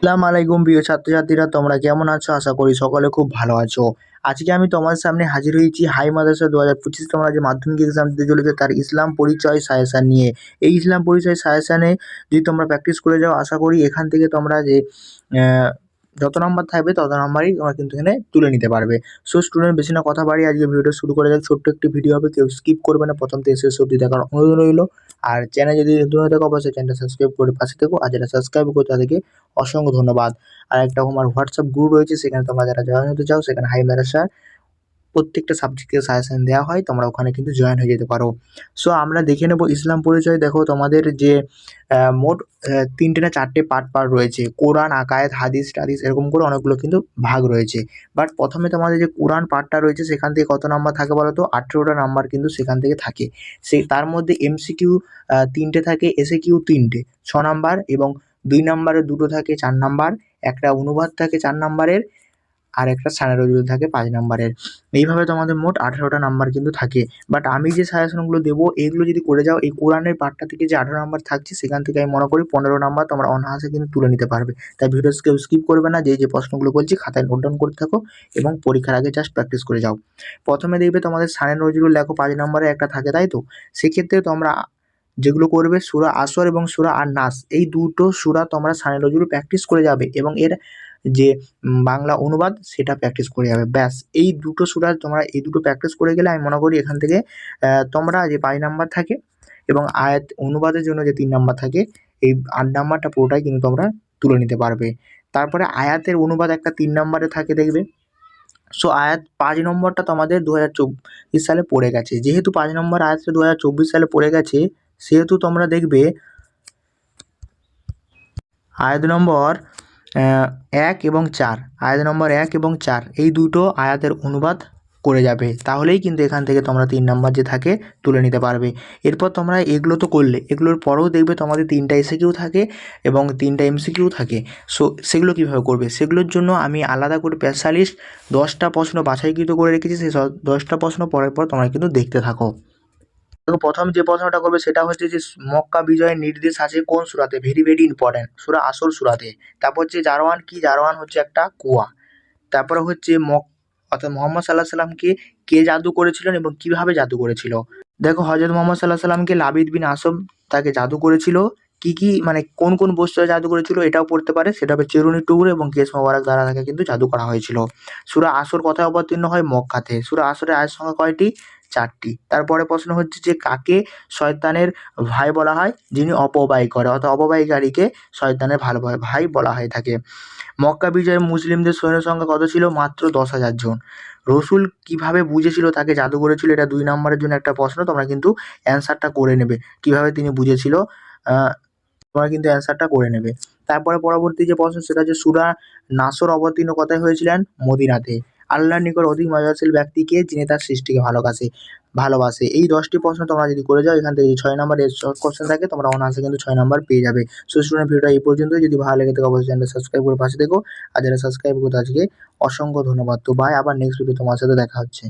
আসসালামু আলাইকুম প্রিয় ছাত্রছাত্রীরা, তোমরা কেমন আছো? আশা করি সকলে খুব ভালো আছো। আজকে আমি তোমাদের সামনে হাজির হয়েছি হাই মাদ্রাসা দু হাজার পঁচিশ। তোমরা যে মাধ্যমিক এক্সাম দিতে চলেছে তার ইসলাম পরিচয় সায়াসান নিয়ে। এই ইসলাম পরিচয় সায়াসানে যদি তোমরা প্র্যাকটিস করে যাও, আশা করি এখান থেকে তোমরা যে যত নাম্বার থাকবে তত নাম্বারই তোমরা কিন্তু এখানে তুলে নিতে পারবে। সো স্টুডেন্ট বেশি না কথা বাড়ি আজকে ভিডিওটা শুরু করে যাক। ছোট্ট একটি ভিডিও হবে, কেউ স্কিপ করবে না। প্রথম থেকে শেষ অবধি দেখার অনুরোধ রইল। আর চ্যানেল যদি নতুন হয়ে থাকো, অবশ্যই চ্যানেলটা সাবস্ক্রাইব করে পাশে থেকো। আর যারা সাবস্ক্রাইব করে তাদেরকে অসংখ্য ধন্যবাদ। আর একটা আমার হোয়াটসঅ্যাপ গ্রুপ রয়েছে, সেখানে তোমরা যারা জয়েন হতে চাও, সেখানে হাই ম্যারাসার প্রত্যেকটা সাবজেক্টের সাজেশন দেওয়া হয়, তোমরা ওখানে কিন্তু জয়েন হয়ে যেতে পারো। সো আমরা দেখে নেব ইসলাম পরিচয়। দেখো, তোমাদের যে মোট তিনটে না চারটে পার্ট পার্ট রয়েছে। কোরআন আকায়েত হাদিস, টাদিস, এরকম করে অনেকগুলো কিন্তু ভাগ রয়েছে। বাট প্রথমে তোমাদের যে কোরআন পার্টটা রয়েছে, সেখান থেকে কত নাম্বার থাকে বলো তো? আঠেরোটা নাম্বার কিন্তু সেখান থেকে থাকে। সেই তার মধ্যে এমসিকিউ তিনটে থাকে এসে কিউ তিনটে। ছ নাম্বার এবং দুই নাম্বারে দুটো থাকে, চার নাম্বার একটা অনুবাদ থাকে, চার নাম্বারের আর একটা স্যানারোজুল থাকে পাঁচ নাম্বারের। এইভাবে তোমাদের মোট আঠেরোটা নাম্বার কিন্তু থাকে। বাট আমি যে সাজেশনগুলো দেবো এইগুলো যদি করে যাও, এই কোরআনের পার্টটা থেকে যে আঠেরো নাম্বার থাকছে, সেখান থেকে আমি মনে করি পনেরো নাম্বার তোমরা অনায়াসে কিন্তু তুলে নিতে পারবে। তাই ভিডিও কেউ স্কিপ করবে না যে যে প্রশ্নগুলো বলছি, খাতায় নোট ডাউন করতে থাকো এবং পরীক্ষার আগে জাস্ট প্র্যাকটিস করে যাও। প্রথমে দেখবে তোমাদের সানে নজরুল লেখো পাঁচ নাম্বারে একটা থাকে, তাই তো? সেক্ষেত্রে তোমরা যেগুলো করবে, সুরা আসর এবং সুরা আর নাস এই দুটো সুরা তোমরা সানে নজরুল প্র্যাকটিস করে যাবে এবং এর যে বাংলা অনুবাদ সেটা প্র্যাকটিস করে যাবে। ব্যাস, এই দুটো সুরা তোমরা, এই দুটো প্র্যাকটিস করে গেলে আমি মনে করি এখান থেকে তোমরা যে পাঁচ নাম্বার থাকে এবং আয়াত অনুবাদের জন্য যে তিন নাম্বার থাকে, এই আট নাম্বারটা পুরোটাই কিন্তু তোমরা তুলে নিতে পারবে। তারপরে আয়াতের অনুবাদ একটা তিন নাম্বারে থাকে দেখবে। সো আয়াত পাঁচ নম্বরটা তোমাদের দু হাজার চব্বিশ সালে পড়ে গেছে। যেহেতু পাঁচ নম্বর আয়াতটা দু হাজার চব্বিশ সালে পড়ে গেছে, সেহেতু তোমরা দেখবে, আয়াত নম্বর এক এবং চার, আয়াত নম্বর এক এবং চার, এই দুটো আয়াতের অনুবাদ করে যাবে। তাহলেই কিন্তু এখান থেকে তোমরা তিন নাম্বার যে থাকে, তুলে নিতে পারবে। এরপর তোমরা এগুলো তো করলে, এগুলোর পরেও দেখবে তোমাদের তিনটা এসিকিউ থাকে এবং তিনটা এমসিকিউ থাকে। সো, সেগুলো কীভাবে করবে? সেগুলোর জন্য আমি আলাদা করে স্পেশালিস্ট দশটা প্রশ্ন বাছাইকৃত করে রেখেছি, সেই দশটা প্রশ্ন পরের পর তোমরা কিন্তু দেখতে থাকো। দেখো, প্রথম যে প্রশ্নটা করবে সেটা হচ্ছে যে মক্কা বিজয়ের নির্দেশ আছে কোন সুরাতে? ভেরি ভেরি ইম্পর্ট্যান্ট সুরা আসর সুরাতে। তারপর হচ্ছে জারওয়ান কি? জারওয়ান হচ্ছে একটা কুয়া। তারপরে হচ্ছে মক অর্থাৎ মোহাম্মদ সাল্লাহ সাল্লামকে কে জাদু করেছিলেন এবং কীভাবে জাদু করেছিল? দেখো হজরত মোহাম্মদ সাল্লাহ সাল্লামকে লাবিদ বিন আসম তাকে জাদু করেছিল। কি কি মানে কোন কোন বস্তু জাদু করেছিল এটাও পড়তে পারে। সেটা হবে চেরুনি টুকরো এবং কেস মোবারক দ্বারা তাকে কিন্তু জাদু করা হয়েছিল। সুরা আসর কথায় অবতীর্ণ হয় মক্কাতে। সুরা আসরের আয়ের সংখ্যা কয়টি? চারটি। তারপরে প্রশ্ন হচ্ছে যে কাকে শয়তানের ভাই বলা হয়? যিনি অপব্যয় করে, অর্থাৎ অপব্যয়কারীকে শয়তানের ভালো ভাই- বলা হয়ে থাকে। মক্কা বিজয়ে মুসলিমদের সৈন্য সংখ্যা কত ছিল? মাত্র দশ হাজার জন। রসুল কীভাবে বুঝেছিল তাকে জাদু করেছিল? এটা দুই নম্বরের জন্য একটা প্রশ্ন, তোমরা কিন্তু অ্যান্সারটা করে নেবে। কীভাবে তিনি বুঝেছিল? তোমরা কিন্তু অ্যান্সারটা করে নেবে। তারপরে পরবর্তী যে প্রশ্ন, সেটা হচ্ছে সুরা নাসর অবতীর্ণ কথায় হয়েছিলেন? মদিনাতে। আল্লাহর নিকট অধিক মজাশীল ব্যক্তিকে যিনি তার সৃষ্টিকে ভালোবাসে ভালোবাসে। এই দশটি প্রশ্ন তোমরা যদি করে যাও, এখান থেকে যদি ছয় নম্বর শর্ট কোশ্চেন থাকে, তোমরা অনার্সে কিন্তু ছয় নম্বর পেয়ে যাবে। সো স্টুডেন্ট ভিডিওটা এই পর্যন্ত যদি ভালো লেগে থাকে, অবশ্যই চ্যানেলটা সাবস্ক্রাইব করে পাশে দেখো আর যারা সাবস্ক্রাইব করতে আজকে, অসংখ্য ধন্যবাদ। তো ভাই আবার নেক্সট ভিডিও তোমার সাথে দেখা হচ্ছে।